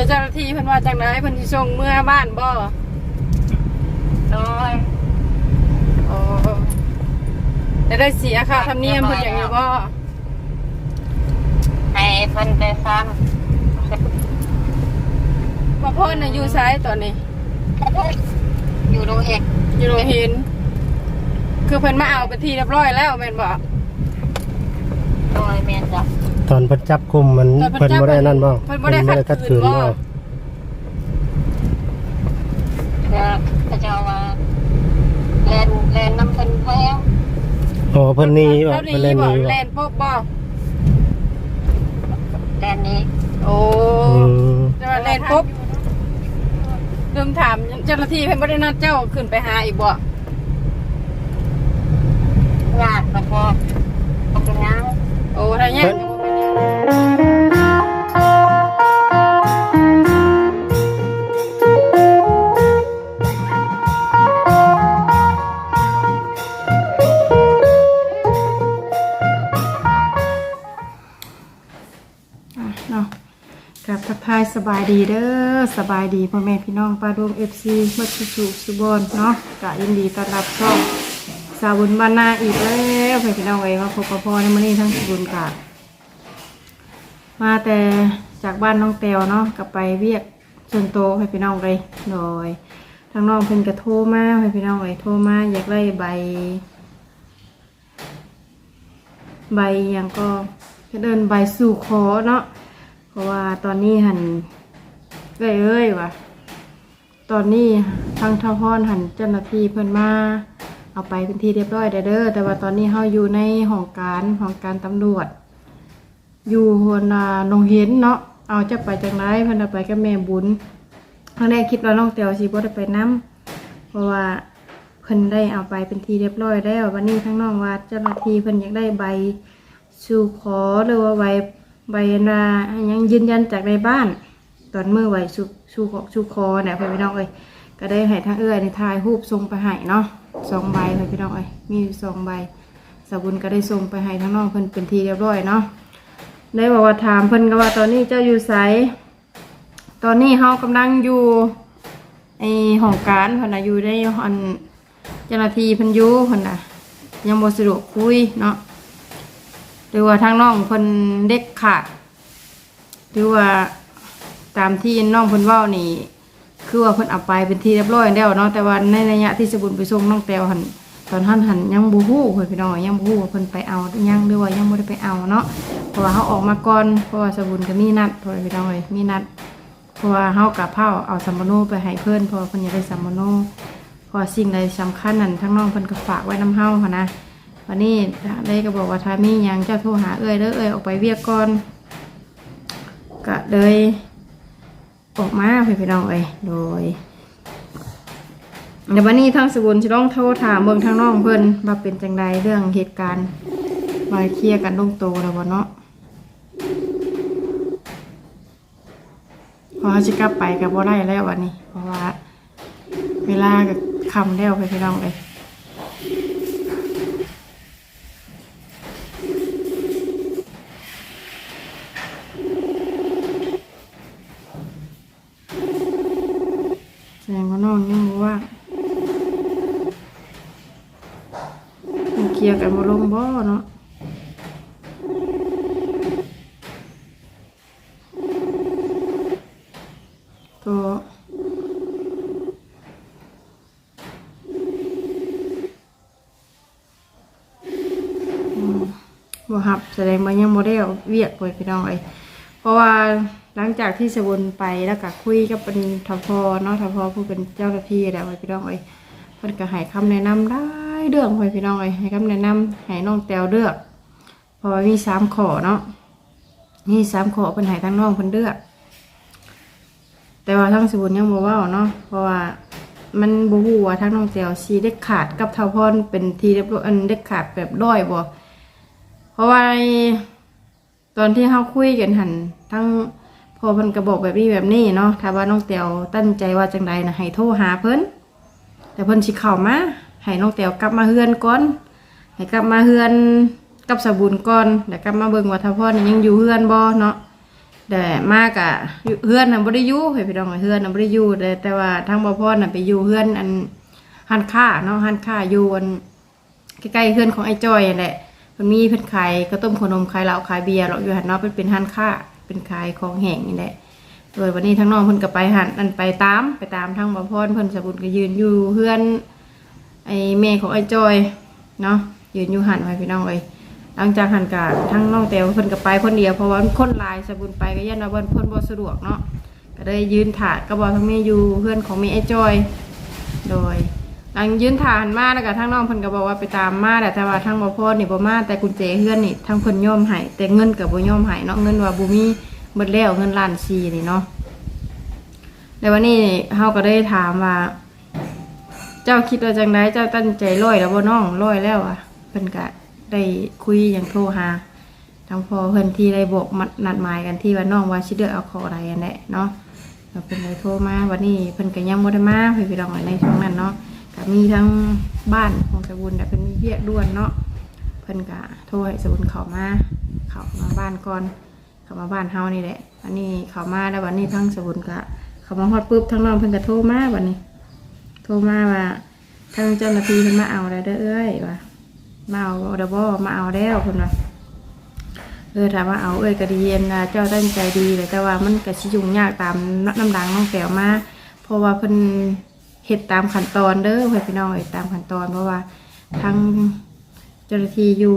แล้วเจ้าหน้าที่เพิ่นว่าจังไดเพิ่นสิส่งเมื่อบ้านบ่โดยอ๋อแล้วได้เสียค่าธรรมเนียมเพิ่นอย่างนี้บ่ให้เพิ่นไปฟังบ่พ่อน่ะอยู่ไสตอนนี้ อยู่โรงเห็ดอยู่โรงเห็นคือเพิ่นมาเอาไปนที่เรียบร้อยแล้วแม่นบ่โดยแม่นจ้ะ ตอนเพิ่นจับกุมมันตอนเพิ่เพิ่นนจับบ่ได้นั่นบ่เพิ่นบ่ได้ขัดขืนบ่บ่เพื่อพระเจ้าว่าแลนแลนน้ำเพิ่นแพงอ๋อเพิ่นหนี่บ่แล้วเพิ่นเล่นหบ่นี่บ่แล่นพบบ่แลนนี้โอ้อืมแต่ว่าแล่นพบลืมถามเจ้าหน้าที่เพิ่นบ่ได้นัดเจ้าขึ้นไปหาอีกบ่ญาติก็พอบ่เป็นหยังโอ้ถ้ายังก็บ่เป็น เนาะกับทักทายสบายดีเด้อสบายดีพ่อแม่พี่น้องปลาดวงเอฟซีมื่อสุสุบอนเนาะกะยินดีต้อนรับช่องสาวบุญบานนาอีกแล้วพ่อพี่น้องเอ้ยมาพบกับพ่อในมื้อนี้ทั้งสบุญกะมาแต่จากบ้านน้องแตวเนาะกลับไปเวียกส่วนโตวให้พี่น้องเลยโดยทางน้องเพิ่นก็โทรมาให้พี่น้องเอ้ยโทรมาอยากได้ใบ ใบยังก็ เดินใบสู่ขอเนาะเพราะว่าตอนนี้หันเอ้ยเอ้ยวะตอนนี้ทางทพรหันเจ้าหน้าที่เพิ่นมาเอาไปเป็นที่เรียบร้อยเด้อเด้อแต่ว่าตอนนี้เฮาอยู่ในห้องการห้องการตำรวจ อยู่หัวหนาหนองเห็นเนาะเอาจะไปจังไรเพิ่นเอาไปกับแม่บุญครั้งแรกคิดว่าน้องเตียวสิบ่ได้ไปนํเพราะว่าเพิ่นได้เอาไปเป็นที่เรียบร้อยแล้ววันนี้ทั้งน้องว่าเจ้าหน้าที่เพิ่นอยากได้ใบ สู่ขอหรือว่าใบใบนายังยืนยันจากในบ้าน ตอนมือไหวสู่สู่ขอสู่คอเนี่ยพี่น้องเอ้ยก็ได้ให้ทั้งเอื้อในทายรูปทรงไปให้เนาะสองใบพี่น้องเอ้ยมีสองใบสาบุญก็ได้ส่งไปให้ทั้งน้องเพิ่นเป็นทีเรียบร้อยเนาะได้บอกว่าถามเพิ่นก็ว่าตอนนี้เจ้าอยู่ไสตอนนี้เฮากำลังอยู่ไอห้องการเพิ่นน่ะอยู่ในอันเจ้าหน้าที่เพิ่นอยู่เพิ่นน่ะยังบ่สะดวกคุยเนาะ หรือว่าทางน้องเพิ่นเด็กขาด หรือว่าตามที่น้องเพิ่นเว้านี่ คือว่าเพิ่นเอาไปเป็นที่เรียบร้อยแล้วเนาะแต่ว่าในระยะที่สบุญไปส่งน้องแต้วหันตอนท่านหันยังบ่ฮู้เพิ่นพี่น้องยังบ่ฮู้ว่าเพิ่นไปเอายังหรือว่ายังบ่ได้ไปเอาเนาะเพราะว่าเฮาออกมาก่อนเพราะว่าสบุญก็มีนัดพ่อพี่น้องเอ้ยมีนัดเพราะว่าเฮากับเผาเอาสัมมโนไปให้เพิ่นเพราะเพิ่นอยากได้สัมมโนพราะว่าสิ่งใดสำคัญนั่นทั้งน้องเพิ่นก็ฝากไว้นำเฮาหันนะ วันนี้ได้ก็บอกว่าถ้ามีหยังเจ้าโทรหาเอ้ยเด้อเอ้ยออกไปเวียกก่อนก็เลยออกมาเพื่อนพี่น้องเอ้ยโดยเดี๋ยววันนี้ทางสบุญจะต้องโทรถามเบิ่งทางน้องเพิ่นว่าเป็นจังใดเรื่องเหตุการณ์มาเคลียร์กันลงโตวแล้วบ่เนาะเพอเขาจะกลับไปกับบ่ได้แล้ววันนี้ เพราะว่า เวลากับคำแล้วเพื่อนพี่น้องเอ้ย แสดงว่าน้องยังบ่ว่าง มันเกี่ยวกันบ่ลงบ่เนาะตัวอืมบ่ฮับแสดงว่ายังบ่ได้เวียกไว้พี่น้องเอ้ยเพราะว่าหลังจากที่สวนไปแล้วก็คุยกับเป็นทพเนาะทพผู้เป็นเจ้าหน้าที่แล้วไว้พี่น้องเอ้ยเพิ่นก็ให้คำแนะนำได้ เรื่องไว้พี่น้องเอ้ยให้คำแนะนำให้น้องแตวเลือกเพราะว่ามีสามข้อเนาะนี่สามข้อเพิ่นให้ทั้งน้องเพิ่นเลือก แต่ว่าทั้งสบุญยังบ่เว้าเนาะเพราะว่ามันบ่ฮู้ว่าทั้งน้องแตวสิเด็กขาดกับเท่าพรเป็นทีเรียบร้อยอันเด็กขาดแบบร้อยบ่เพราะว่าตอนที่เขาคุยกันหันทั้งพอเพิ่นกระบอกแบบนี้แบบนี้เนาะถ้าว่าน้องเตียวตั้งใจว่าจังใดนะให้โทรหาเพิ่นแต่เพิ่นสิเข้ามา ให้น้องเตียวกลับมาเฮือนก่อน ให้กลับมาเฮือนกับสบุญก่อนแล้วกลับมาเบิ่งว่าถ้าพ่อนี่ยังอยู่เฮือนบ่เนาะแต่มากอะเฮือนน่ะบ่ได้อยู่ให้พี่น้องเฮือนน่ะบ่ได้อยู่แต่แต่ว่าทางบ่พรน่ะไปอยู่เฮือนอันหันค้าเนาะหันค้าอยู่อันใกล้ๆเฮือนของไอ้จ้อยอันแหละมันมีเพิ่นขายข้าวต้มขนมขายเหล้าขายเบียร์หรอกอยู่หันเนาะเป็นเป็นหันค้าเป็นขายของแห้งนี่แหละโดยวันนี้ทั้งน้องเพิ่นก็ไปหันอันไปตามไปตามทางบ่พรเพิ่นสบุญก็ยืนอยู่เฮือน ไอ้แม่ของไอ้จอยเนาะยืนอยู่หันไว้พี่น้องเลยหลังจากหันกะทั้งน้องแตวเพิ่นก็ไปคนเดียวเพราะว่าคนลายสบุญไปก็ยันว่าเพิ่นเพิ่นบ่สะดวกเนาะก็ได้ยืนถาดก็บอกทั้งแม่อยู่เพื่อนของแม่ไอ้จอย โดยหลังยืนถาหันมาแล้วก็ทั้งน้องเพิ่นก็บอกว่าไปตามมาแต่แต่ว่าทั้งบ่พอนี่บ่มาแต่กุญแจเฮือนนี่ทั้งเพิ่นยอมให้แต่เงินก็บ่ย่อมให้เนาะเงินว่าบ่มีหมดแล้วเงินล้าน4นี่เนาะแล้ววันนี้เฮาก็ได้ถามว่า เจ้าคิดว่าจังไดเจ้าตั้งใจร้อยแล้วบ่น้องร้อยแล้วอะเพิ่นก็ได้คุยอย่างโทรหาทางพอเพิ่นที่ได้บอกนัดหมายกันที่ว่าน้องว่าสิเลือกเอาขออะไรอันแหละเนาะแล้วเพิ่นได้โทรมาวันนี้เพิ่นก็ยังบ่ได้มาเพิ่นพี่น้องในช่วงนั้นเนาะก็มีทั้งบ้านของสบุญแต่เพิ่นมีเวียกด่วนเนาะเพิ่นก็โทรให้สบุญเข้ามาเข้ามาบ้านก่อนเข้ามาบ้านเฮานี่แหละอันนี้เข้ามาแล้ววันนี้ทั้งสบุญก็เข้ามาฮอดปุ๊บทั้งน้องเพิ่นก็โทรมาวันนี้ โทรมาว่าทางเจ้าหน้าที่เพิ่นมาเอาแล้วเด้อเอ้ยว่ามาเอาเดบอมาเอาแล้วเพิ่นว่าเออถามว่าเอาเอ้ยก็ดีเอ็นนะเจ้าตั้งใจดีเลยแต่ว่ามันก็สิยุ่งยากตามน้ำดังน้องแก้วมาเพราะว่าเพิ่นเฮ็ดตามขั้นตอนเด้อเพื่อนพี่น้องเอ้ยตามขั้นตอนเพราะว่าทางเจ้าหน้าที่อยู่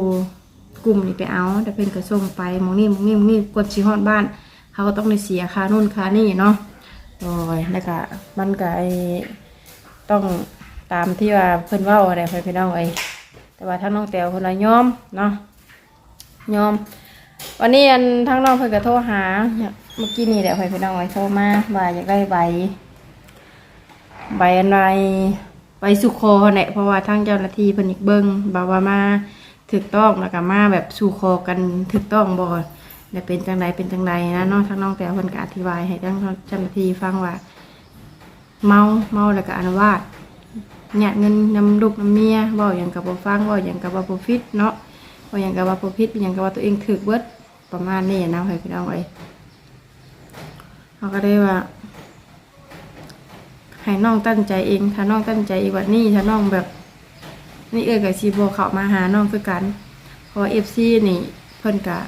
กลุ่มนี่ไปเอา แต่เพิ่นก็ส่งไปมองนี่มองนี่มองนี่กดสิฮอดบ้าน เขาก็ต้องได้เสียค่านู่นค่านี่เนาะโอ้ยแล้วก็มันก็ไอ ต้องตามที่ว่าเพิ่นว้าอะไรเพิ่นพี่น้องเอ้ยแต่ว่าทั้งน้องแตวเพิ่นว่ายอมเนาะยอม วันนี้อันทั้งน้องเพิ่นก็โทรหาเมื่อกี้นี่แหละเพิ่นพี่น้องเอ้ยโทรมาว่าอยากได้ใบ ใบอันใดใบสุโคแหละเพราะว่าทางเจ้าหน้าที่เพิ่นอีกเบิ่งบอกว่ามาถูกต้องแล้วก็มาแบบสู่คอกันถูกต้องบ่ได้เป็นจังไดเป็นจังไดนะเนาะทางน้องแตวเพิ่นก็อธิบายให้ทางเจ้าหน้าที่ฟังว่า เมาเมาแล้วก็อนุวาสเนี่ยเงินนำลูกนำเมียว่าอย่างกับบ่ฟังว่าอย่างกับว่าบ่ฟิตเนาะว่าอย่างกับว่าบ่ฟิตเป็นอย่างกับว่าตัวเองถึกเบิดประมาณนี้นะให้พี่น้องเอ้ยเขาก็ได้ว่าให้น้องตั้งใจเอง ถ้าน้องตั้งใจอีกวันนี้ถ้าน้องแบบ นี่เอ้ยกับซีโบเข้ามาหาน้องคือกันเพอเอฟซีนี่เพิ่นกะ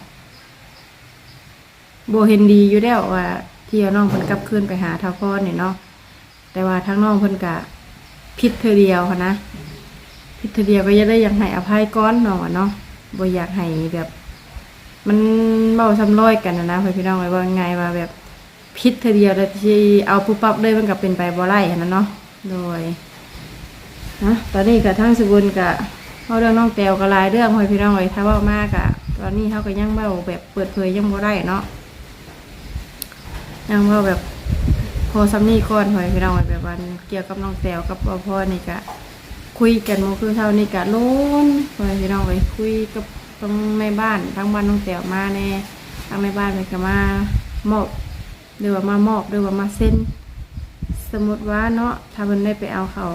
โบเห็นดีอยู่แล้วว่าที่น้องเพิ่นกลับคืนไปหาท่าพ่อเนี่ยเนาะ แต่ว่าทั้งน้องเพิ่นกะผิดเธอเดียวค่ะนะผิดเธอเดียวก็จะได้อยังให้อภัยก้อนน้องอะเนาะบ่อยากให้แบบ มันเบาซ้ำร้อยกันนะนะพี่น้องไว้ว่าไงว่าแบบผิดเธอเดียวแล้วที่เอาปุ๊บปั๊บเลยมันก็เป็นไปบ่ไล่นะเนาะโดยนะตอนนี้กับทั้งสกุลกะเาเรื่องน้องแตวก็หลายเรื่องให้พี่น้องไว้ถ้าว่ามากอะตอนนี้เขาก็ยังเบาแบบเปิดเผยยังบ่ได้เนาะยังเบาแบบ อซัมนี่ก่อนหอยพี่น้องไว้แบบวันเกี่ยวกับน้องแตวกับพ่อนี่กะคุยกันโมคือเท่านี่กะล้นหอยพี่น้องไว้คุยกับทั้งแม่บ้านทั้งบ้านน้องแตวมาแน่ทั้งแม่บ้านเลยก็มามอบหรือว่ามามอบหรือว่ามาเส้น สมมติว่าเนาะถ้าเพิ่นได้ไปเอาเขา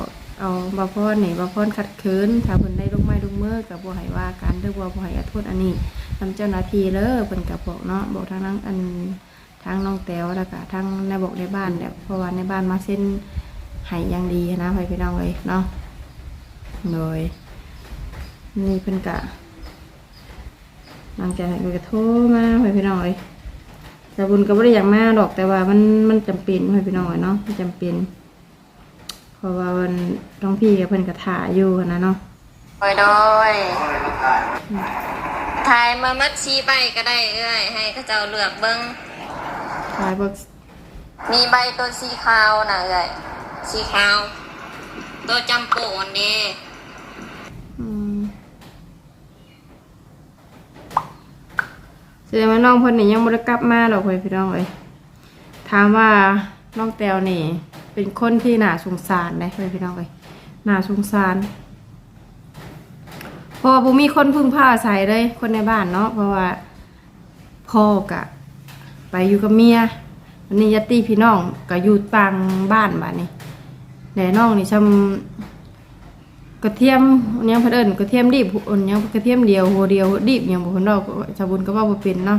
เอาบาพอนนี่บาพอนขัดขืนถ้าเพิ่นได้ลงไม้ลงมือกับบ่ให้ว่ากันหรือว่บ่ให้อโทษอันนี้ทำเจ้าหน้าที่เลยเพิ่นก็บอกเนาะบอกทางนั้นอัน ทางน้องแต้วแล้วก็ทางในบอกในบ้านแหละเพราะว่าในบ้านมาเส้นใหายอย่างดีนะไปพี่น้องเลยเนาะโดยนี่เพิ่นกะหลังจากนั้นก็โทรมาไปพี่น้องเลยแต่บุญก็ไม่ได้อยากมาดอกแต่ว่ามันมันจำเป็นไปพี่น้องเลยเนาะมันจำเป็นเพราะว่าวันท้องพี่กับเพิ่นกระถาอยู่นะเนาะโดยโดยถ่ายมามัดชีใบก็ได้เอ้ยให้เขาเจ้าเลือกเบิ้ง ขายพวกมีใบตัวสีขาวนะเอ้ยสีขาว ตัวจำโปนเด้อืมแสดงว่าน้องเพิ่นนี่ยังบ่ได้กลับมาดอกเว้ยพี่น้องเอ้ยถามว่าน้องแตวนี่ เป็นคนที่น่าสงสารนะเว้ยพี่น้องเอ้ยน่าสงสารเพราะว่าบ่มีคนพึ่งพาอาศัยเลยคนในบ้านเนาะเพราะว่าพ่อกะ ไปอยู่กับเมียวันนี้ญาติพี่น้องก็อยู่ต่างบ้านบ้านนี้แต่น้องนี่ชำกระเทียมอันนี้เพิ่นเอิ้นกระเทียมดิบอันนี้กระเทียมเดียวหัวเดียวดิบอย่างบ่เพิ่นดอกชาวบุญก็ว่าบ่เป็นเนาะ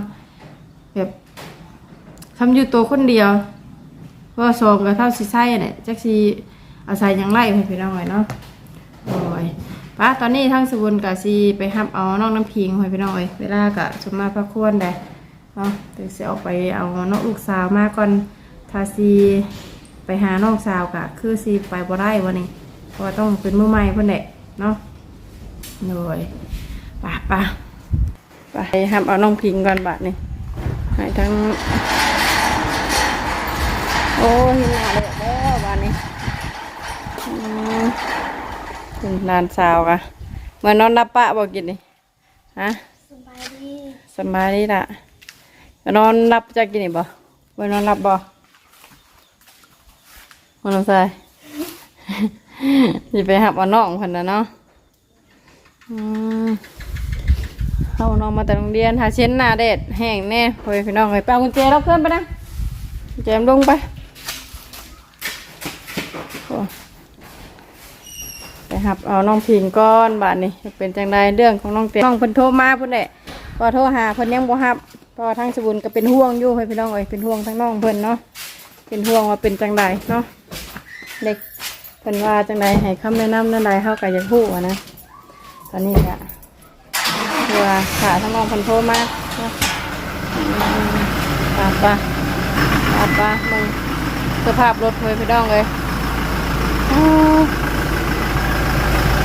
แบบคำอยู่ตัวคนเดียวเพราะว่าสองกับเท่าสิใช่เนี่ยจักสีอาศัยยังไล่พี่น้องหน่อยเนาะโอ้ยป้าตอนนี้ทั้งสบุนกับซีไปหับเอาน้องน้ำพิงให้พี่น้องเอ้ยเวลากะสมมาพักควรได้ เนาะถึงจะออกไปเอาน้องลูกสาวมาก่อนทาซีไปหาน้องสาวกะคือซีไปบ่ได้วันนี้เพราะว่าต้องเป็นมือใหม่เพิ่นแหละเนาะโดยไป่ะป่ะไปหับเอาน้องพิงก่อนบัดนี้ให้ทั้ง โอ้ยหนาเลยเด้อบ้านนี้อืมถึงลานสาวกะเมื่อนอนรับปะบอกกินนี่ฮะสบายดีสบายดีละมา นอนรับจะกินนี่บ่เมื่อนอนรับบ่มานอนใส่สิไปหับเอาน้องเพิ่นน่ะเนาะอืมเอาน้องมาแต่โรงเรียนหาเช้นหน้าเด็ดแห้งแน่พอยพี่น้องไปไปเอากุญแจเราเพื่อนไปนะแจมลงไปไปหับเอาน้องพิงก้อนบาทนี่เป็นจังใดเรื่องของน้องเต้น้องเพิ่นโทรมาเพิ่นแหละพอโทรหาเพิ่นยังบ่ฮับ อทั้งสบุนก็เป็นห่วงอยู่ให้พี่น้องเอ้ยเป็นห่วงทั้งน้องเพิ่นเนาะเป็นห่วงว่าเป็นจังใดเนาะเด็กเพิ่นว่าจังใดให้คำแนะนำนั่นใดเฮาก็อยากฮู้อะนะตอนนี้ก็เพื่อขาทั้งน้องเพิ่นโทรมาเนาะปาป้าป้าปามึงสภาพรถเฮ้ยพี่น้องเอ้ย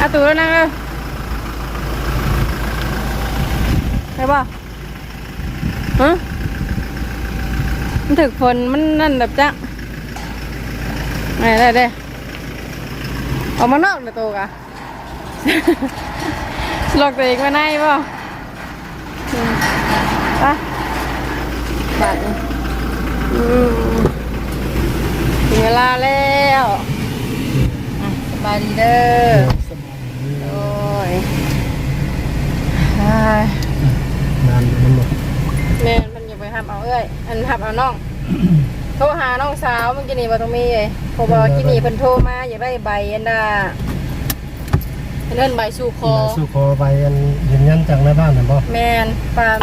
อาตูแล้วนะเออใช่ป่ ฮะมันถึกฝนมันนั่นแบบจังไหนได้ได้ออกมานอกเลยตัวกะหลอกตัวเองมาในป่ะอืมไปบาดนี้อืมถึงเวลาแล้วสบายดีเด้อโอ้ยอ้าย นานมันหมด แม่มันอยากไปหับ เอาเอ้ยอันหับเอาน้อง โทรหาน้องสาวเมื่อกี้นี่บ่ต้องมีเลยเพราะว่ากินนี่เพิ่นโทรมาอยากได้ใบอันน่ะอันนั้นใบสู่คอสู้คอไปอันยืนยันจากในบ้านน่ะบ่แม่นปาม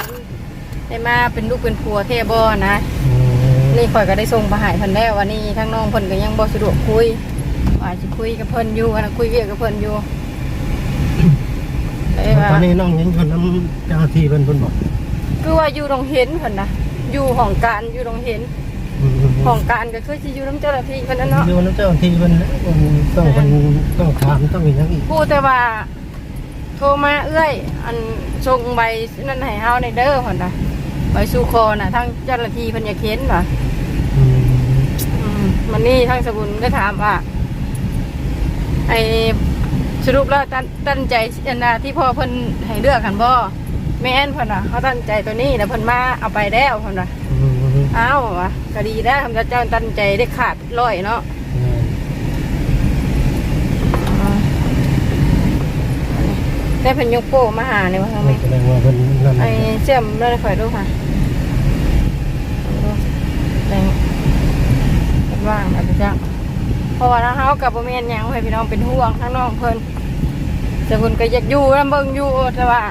ได้มาเป็นลูกเป็นผัวเทบ่นะ อืมนี่ข่อยก็ได้ส่งไปใหายเพิ่นแล้ววันนี้ทั้งน้องเพิ่นก็ยังบ่สะดวกคุยว่าสิคุยกับเพิ่นอยู่อันนั้นคุยเวียกกับเพิ่นอยู่เลยว่าตอนนี้น้องยังอยู่น้ำเจ้าหน้าที่เพิ่นเพิ่นบอกคือว่าอยู่โรงเห็นเพิ่นนะ อยู่ห้องการอยู่โรงเห็นอืมห้องการก็คือสิอยู่น้ำเจ้าหน้าที่เพิ่นนั่นเนาะอยู่น้ำเจ้าหน้าที่เพิ่นแล้วต้องเพิ่นต้องถามต้องอีกอย่างอีกพูดแต่ว่าโทรมาเอื้อย อันส่งใบนั่นให้เฮาในเด้อเพิ่นน่ะใบสู่คอน่ะทั้งเจ้าหน้าที่เพิ่นอยากเห็นว่ะอืมอืมมันนี่ทั้งสบุญก็ถามว่าไอสรุปแล้วตั้งตั้งใจอันน่ะที่พ่อเพิ่นให้เลือกกันบ่ แม่นเพิ่นน่ะเขาตั้งใจตัวนี้แล้วเพิ่นมาเอาไปแล้วเพิ่นน่ะอืมอ้าววะก็ดีได้ทำเจ้าตั้งใจได้ขาดร้อยเนาะได้เพันยกโป้มาหาเนี่ยว่าทำไมแสดงว่าเพิ่นนั่นไอ้เชื่อมเลื่อนข่อยดูค่ะดูแรงเป็นว่างแบบจังเพราะว่าทางเฮากับบ่แม่นหยังให้พี่น้องเป็นห่วงทั้งน้องเพิ่นแต่เพิ่นก็อยากอยู่นำเบิ่งอยู่แต่ว่า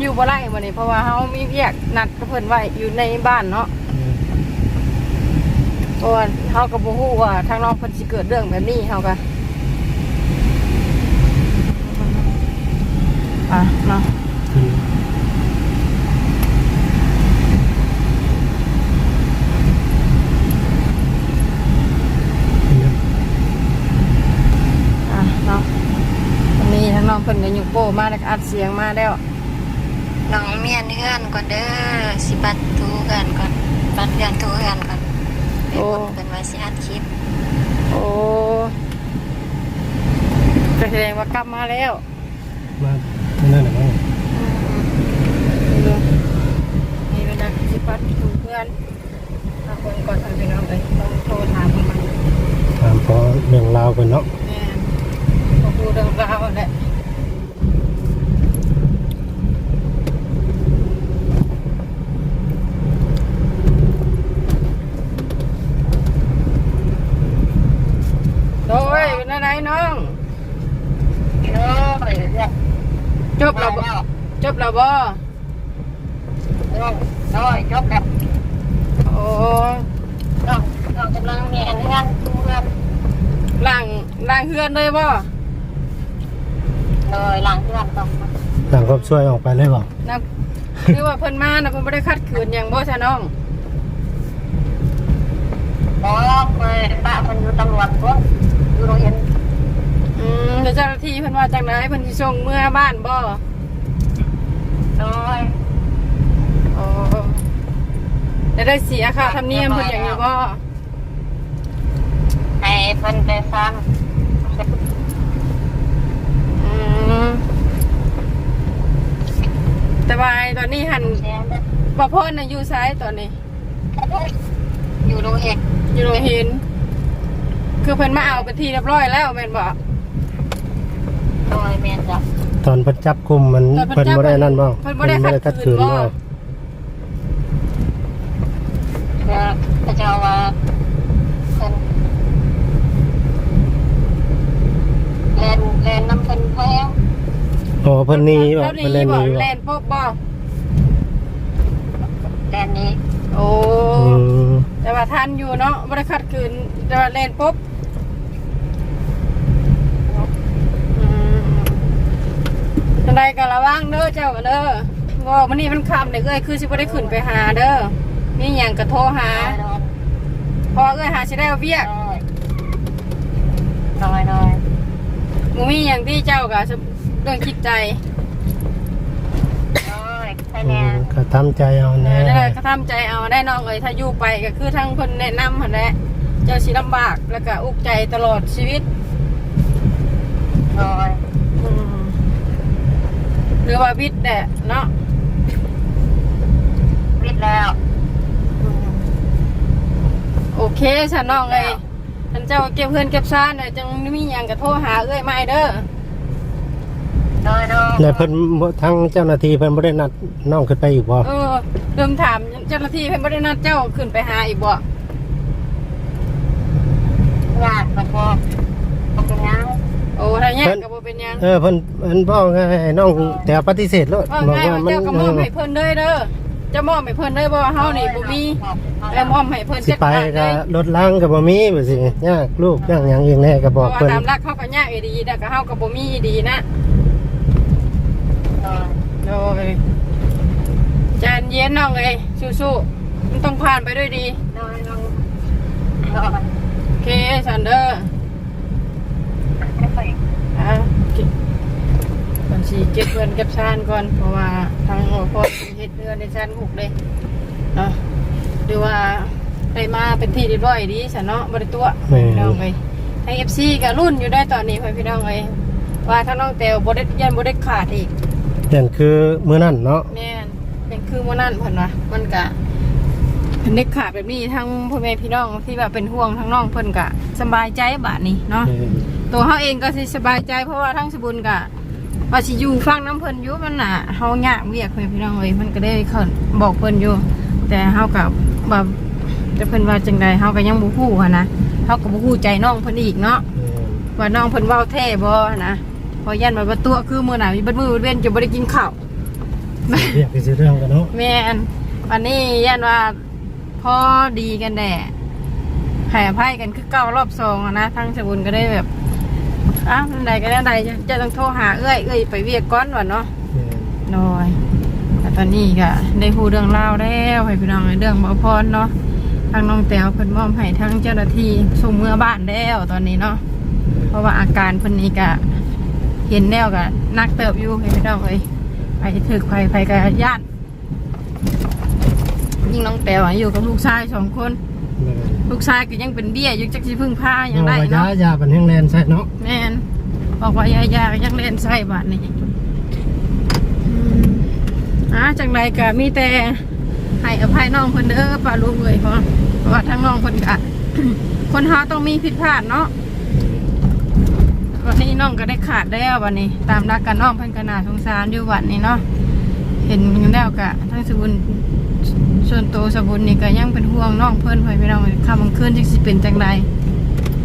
อยู่บ่ได้บ่นี่เพราะว่าเฮามีเวียกนัดกับเพิ่นไว้อยู่ในบ้านเนาะเพราะว่าเฮาก็บ่ฮู้ว่าทางน้องเพิ่นสิเกิดเรื่องแบบนี้เฮาก็อะเนาะอืมอะเนาะวันนี้ทั้งน้องเพิ่นก็ยกโป้มาแล้วก็อัดเสียงมาแล้ว น้องเมียนเฮือนก่อนเด้อสิบัดทูกันก่อนบัดเดือนทูกันก่อนเป็นคนเป็นว่าสิอัดคลิปโอ้ก็แสดงว่ากลับมาแล้ว มาไม่นั่นน่ะมั้งมีเวลาสิปัดดูเพื่อนถ้าคนก่อนทำเป็นเอาไปต้องโทรถามมันถามพอเรื่องราวเพิ่นเนาะแม่นพอพูดเรื่องราวแหละ โดยเป็นอะไรน้องโอ้ยเนี่ยจบแล้วบ่จบแล้วบ่โอ้ยโอ้ยจบแล้วโอ้น้องน้องกำลังเมียนเฮือนทูเฮือนล่างล่างเฮือนเลยบ่เลยหลังเฮือนต้องหลังก็ช่วยออกไปเลยบ่นะคือว่าเพิ่นมานะเพิ่นบ่ได้คัดขืนหยังบ่ซะน้องบอกเลยป้าคนอยู่ตำรวจก็ อยู่โรงเรียนอืมแล้วเจ้าหน้าที่เพิ่นว่าจังไดเพิ่นสิส่งเมื่อบ้านบ่โดยอ๋อแล้วได้เสียค่าธรรมเนียมเพิ่นอย่างนี้บ่ให้เพิ่นไปฟังอืมแต่ว่าไอ้ตอนนี้หันเสียงบ่พ่อน่ะอยู่ซ้ายตอนนี้อยู่โรงเรียนอยู่โรงเห็น คือเพิ่นมาเอาไปนที่เรียบร้อยแล้วแม่นบ่โดยเมียนจ้ะตอนเพิ่นจับกลุ่มมันตอนเพิ่เพิ่นนจับบ่ได้นั่นบ่เพิ่นบ่ได้ขัดขืนบ่บ่ก็พระเจ้าว่าเพิ่นแลนแลนน้ำเพิ่นแพงอ๋อเพิ่นหนีบ่แล้วเพิ่นเล่นหบ่นีบ่แล่นปุ๊บบ่แลนนี้ โอ้อืมแต่ว่าทันอยู่เนาะบ่ได้ขัดขืนแต่ว่าแล่นปุ๊บอืมจังได ก็ระวังเด้อเจ้าก็เด้อว่ามื้อนี้มันค่ำเด้อเอ้ยคือสิบ่ได้ขึ้นไปหาเด้อมีหยังก็โทรหาโดยพอเอ้ยหาสิได้เอาเวียกโดยโดยหมูมีอย่างที่เจ้าก็เรื่องคิดใจโดยใช่อืแน่มก็ทำใจเอาเอแน่อแล้วก็ทำใจเอาได้น้องเอ้ยถ้าอยู่ไปก็คือทั้งคนแนะนำหั่นแหละเจ้าสิลำบากแล้วก็อุกใจตลอดชีวิตโดยอืม หรือว่าวิทย์แหละเนาะวิทย์แล้วอืมโอเคฉันน้องเอ้ยฉันเจ้าเก็บเพื่อนเก็บซ่านเนี่ยจังมีอย่างก็โทรหาเอ้ยไม่เด้อโดยโดยแล้วเพิ่นบ่ทั้งเจ้าหน้าที่เพิ่นบ่ได้นัดน้องขึ้นไปอีกบ่เออเริ่มถามเจ้าหน้าที่เพิ่นบ่ได้นัดเจ้าขึ้นไปหาอีกบ่ญาติกับพ่อเป็นยังโอ้ถ้าแยกก็บ่ เป็นหยังเออเพิ่นเพิ่นบอกให้น้องแต่ปฏิเสธแล้วว่าบอกไงว่าว่ามันเจ้าก็มอบให้เพิ่นเลยเด้อเจะมอบให้เพิ่นเลยบ่ว่าเฮานี่บ่มีเออมอบให้เพิ่นสิจัดไปการเลก็ยรถล้างก็บ่มีบ่สิยากลูกย่างหยังเองแน่ก็เพบอกราะว่าเพิ่นตามรักเขาก็ยากอยู่ดีแต่ก็เฮาก็บ่มีดีนะโดยโอ้ยใจเย็นน้องเอ้ยสู้ๆมันต้องผ่านไปด้วยดีโดยโดยโดยโอเคซันเดอร์ ไม่ไป อะเก็บ บัญชีเก็บเงินเก็บชานก่อน เพราะว่าทางหัวพ่อเฮ็ดเรือนในชานหุกเลยเนาะหรือว่าไปมาเป็นที่เรียบร้อยดีฉันเนาะบริตัวแม่พี่น้องเอ้ยทางเอฟซีกับรุ่นอยู่ได้ตอนนี้พี่น้องเอ้ยว่าทางน้องเตวบริยันบริขาดอีกนั่นคือมื้อนั้นเนาะแม่นเป็นคือมื่อนั่นเพิ่นว่ามันกะเป็นเด็กขาดแบบนี้ทั้งพ่อแม่พี่น้องที่แบบเป็นห่วงทั้งน้องเพิ่นกะสบายใจบาดนี้เนาะเออตัวเขาเองก็สิสบายใจเพราะว่าทั้งสบุญกะ ว่าสิอยู่ฟังน้ำเพิ่นอยู่มันน่ะเฮายากเวียกเพิ่นพี่น้องเอ้ยมันก็ได้เขาบอกเพิ่นอยู่ แต่เฮากับแบบจะเพิ่นว่าจังใดเฮาก็ยังบ่ฮู้หันนะเฮาก็บ่ฮู้ใจน้องเพิ่นอีกเนาะเออว่าน้องเพิ่นเว้าแท้บ่นะเพอยันว่าบ่ตัวคือมื้อหน้ามีเบัดมื้อเบัดเว้นจะบ่ได้กินข้าวเรียกไปสิเรื่องกันเนาะแม่นวันนี้ยันว่าพอดีกันแด่ให้อภัยกันคือเก้ารอบสองอะนะทั้งสบุญก็ได้แบบ อ้าวนั่นใดก็ได้ใดจะจะต้องโทรหาเอ้ยเอ้ยไปเวียกก้อนว่ะเนาะเออน้อยแต่ตอนนี้ก็ได้พูดเรื่องเล่าวแล้วให้พี่น้องเรื่องบ่พรเนาะทางน้องแต้วเพิ่นมอบให้ทั้งเจ้าหน้าที่ส่งเมื่อบ้านแล้วตอนนี้เนาะเพราะว่าอาการเพิ่นนี้ก็เห็นแล้วก็นักเติบอยู่ให้พี่น้องเอ้ยไปถึกไปไปกับญาติยิ่งน้องแต้วอะอยู่กับลูกชายสองคนเออ ลูกชายก็ยังเป็นเบี้ยอยู่จักสิพึ่งพายัยังงได้ว่ายาเนาะยาบันแห้งแลนใส่เนาะแม่นบอกว่ายายาก็ยังเล่นไส้บาทนี่อืมอ่าจังไรก็มีแต่ให้อภัยน้องเพิ่นเด้อป้าลุงเลยเพราะเพราะว่าทั้งน้องเพิ่นก็คนเฮาต้องมีผิดพลาดเนาะวันนี้น้องก็ได้ขาดแล้ววันนี้ ตามรักกันน้องเพิ่นก็น่าสงสารอยู่วันนี้เนาะเห็นแล้วก็ทั้งสบุญ ส่วนตัวสบุญนี่ก็ยังเป็นห่วงน้องเพิ่อนไปพี่น้องคำมันคืนจังสิเป็นจังใด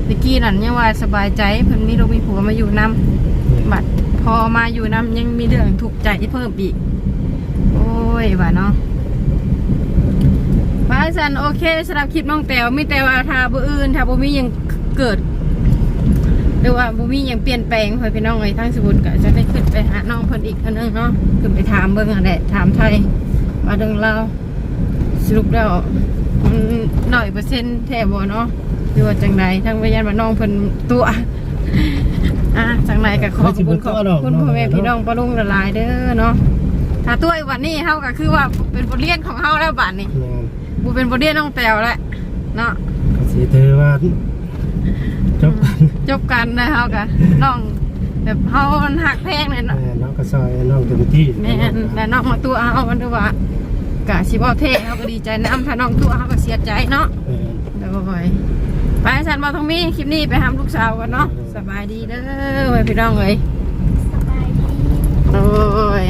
ตะกี้นั่นยังว่าสบายใจเพิ่นมีลูกมีผัวมาอยู่นํบัดพอมาอยู่นํยังมีเรื่องถูกใจเพิ่มอีก โอ้ยว่าเนาะมาสันโอเคสำหรับคลิปน้องแตวมีแต่ว่าถ้าบ่อื่นถ้าบ่มียังเกิดหรือว่าบ่มียังเปลี่ยนแปลงเพื่อนพี่น้องเอ้ยทางสมุนก็จะได้ขึ้นไปหาน้องเพิ่นอีกอันนึงเนาะขึ้นไปถามเบิ่งอันแหละถามไทยว่าเรื่องรา สรุปแล้วมันน้อยเปอร์เซ็นต์แท้บ่เนาะหรือว่าจังใดทางวิญญาณว่าน้องเพิ่นตัวอะจังใดก็ขอบคุณขอบคุณพ่อแม่พี่น้องปะลุงละลายเด้อเนาะถ้าตัวอีกวันนี้เฮาก็คือว่าเป็นบทเรียนของเฮาแล้วบัดนี้แม่นบูเป็นบทเรียนน้องแตวแล้วเนาะก็สิถือว่าจบกันจบกันนะเฮากะน้องแบบเฮามันหักแพงเลยเนาะแม่น้องก็ซอยน้องเต็มที่แม่นแต่น้องมาตัวเฮามันดูว่า กะสิบ่เท่เฮาก็ดีใจนํถ้าน้องตัวเฮาก็เสียใจเนาะแม่นเดี๋ยวบ่อยไปฉันบ่ต้องมีคลิปนี้ไปหาลูกสาวกันเนาะสบายดีเด้อไว้พี่น้องเอ้ยสบายดีโอ้ย